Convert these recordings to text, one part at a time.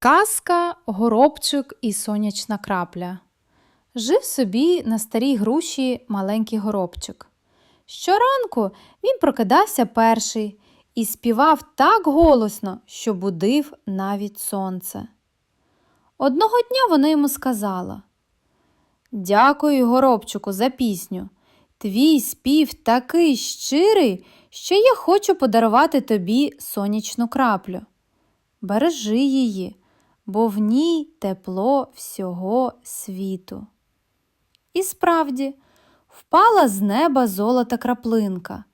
Казка Горобчик і сонячна крапля. Жив собі на старій груші маленький горобчик. Щоранку він прокидався перший і співав так голосно, що будив навіть сонце. Одного дня вона йому сказала Дякую, горобчику, за пісню. Твій спів такий щирий, що я хочу подарувати тобі сонячну краплю. Бережи її, бо в ній тепло всього світу. І справді, впала з неба золота краплинка,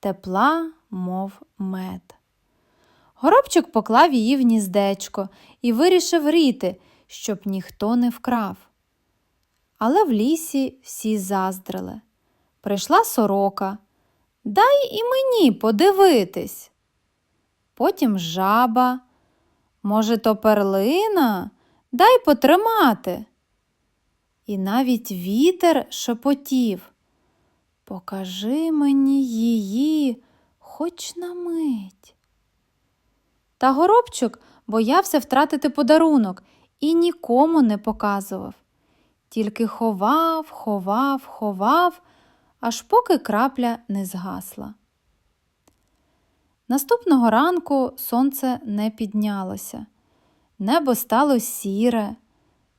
тепла, мов мед. Горобчик поклав її в гніздечко і вирішив ріти, щоб ніхто не вкрав. Але в лісі всі заздрили. Прийшла сорока. Дай і мені подивитись. Потім жаба. Може, то перлина? Дай потримати. І навіть вітер шепотів. Покажи мені її хоч на мить. Та горобчик боявся втратити подарунок і нікому не показував. Тільки ховав, ховав, ховав, аж поки крапля не згасла. Наступного ранку сонце не піднялося, небо стало сіре,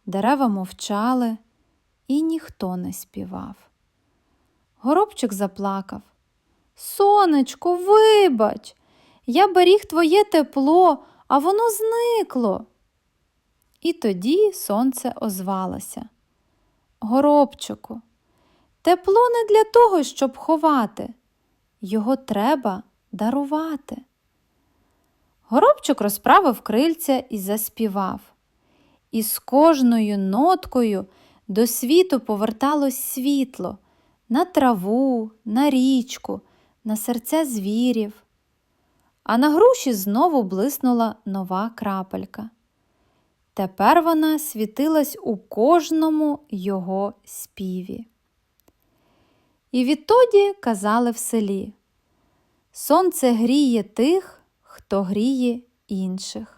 дерева мовчали, і ніхто не співав. Горобчик заплакав. Сонечко, вибач, я беріг твоє тепло, а воно зникло. І тоді сонце озвалося. Горобчику, тепло не для того, щоб ховати, його треба дарувати. Горобчик розправив крильця і заспівав. І з кожною ноткою до світу поверталось світло на траву, на річку, на серця звірів. А на груші знову блиснула нова крапелька. Тепер вона світилась у кожному його співі. І відтоді казали в селі Сонце гріє тих, хто гріє інших.